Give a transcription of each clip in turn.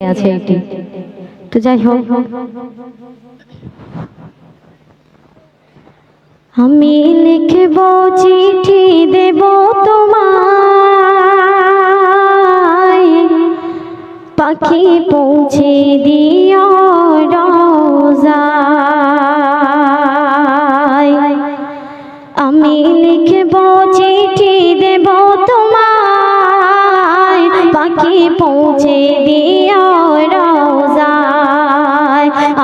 আছে এটি। তো যাই হোক। আমি লিখব চিঠি দেব তোমায়। পাখি পৌঁছে দিও রোজায়। আমি লিখব চিঠি দেব তোমায়। পাখি পৌঁছে দিও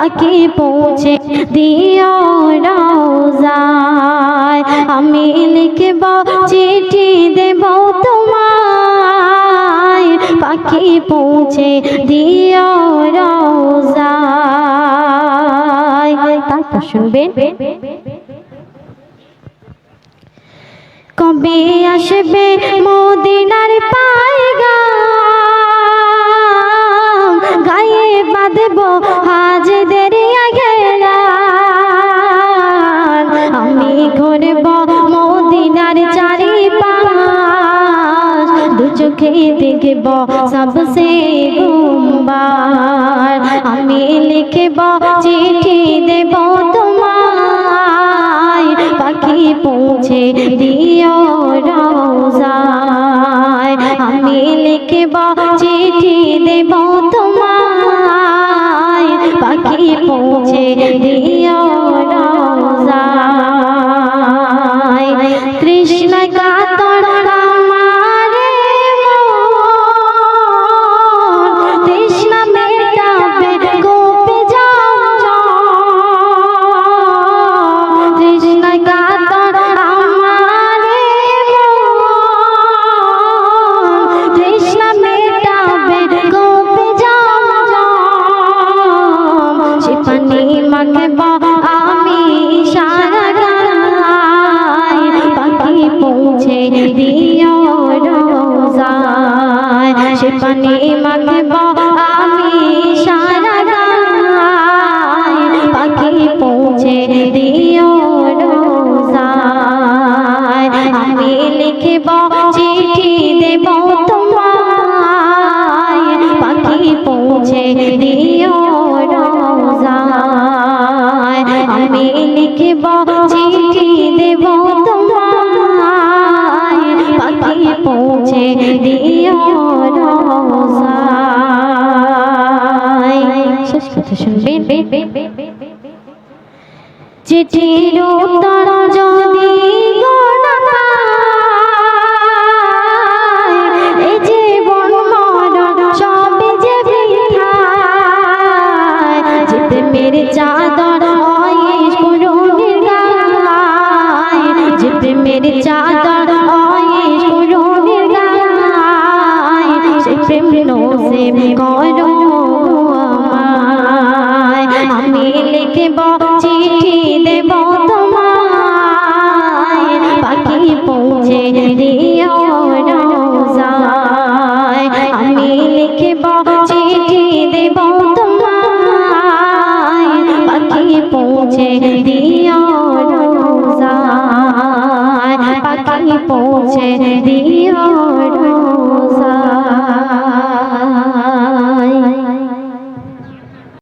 পাখি পৌঁছে দিও রোজায় আমি লিখব চিঠি দেব তোমায়। পাখি পৌঁছে দিও রোজায় তারপর শুনবেন। কবে আসবে মদিনার পায়গাম চোখে দেখব সবসে গুম্বার। আমি লিখব, চিঠি দেব তোমায়। পাখি পৌঁছে দিও রোজায় আমি লিখব, চিঠি দেব তোমায়। পাখি পৌঁছে দিও পানি মাখব আমি সারা পাখি পৌঁছে দিও রোজায়। সে পানি মাখব, আমি সারা পাখি পৌঁছে দিও রোজায়। আমি লিখব, চিঠি দেব তোমায়, পাখি পৌঁছে দিও লিখব চিঠি দেব তোমায় পাখি পৌঁছে দিও শেষ কথা শুনবে চিঠির উত্তর প্রেমের চাদর অয়েস পুরনের গায়, সে প্রেম নোসে করো। আমি লিখব চিঠি দেব তোমায় পৌঁছে দিও।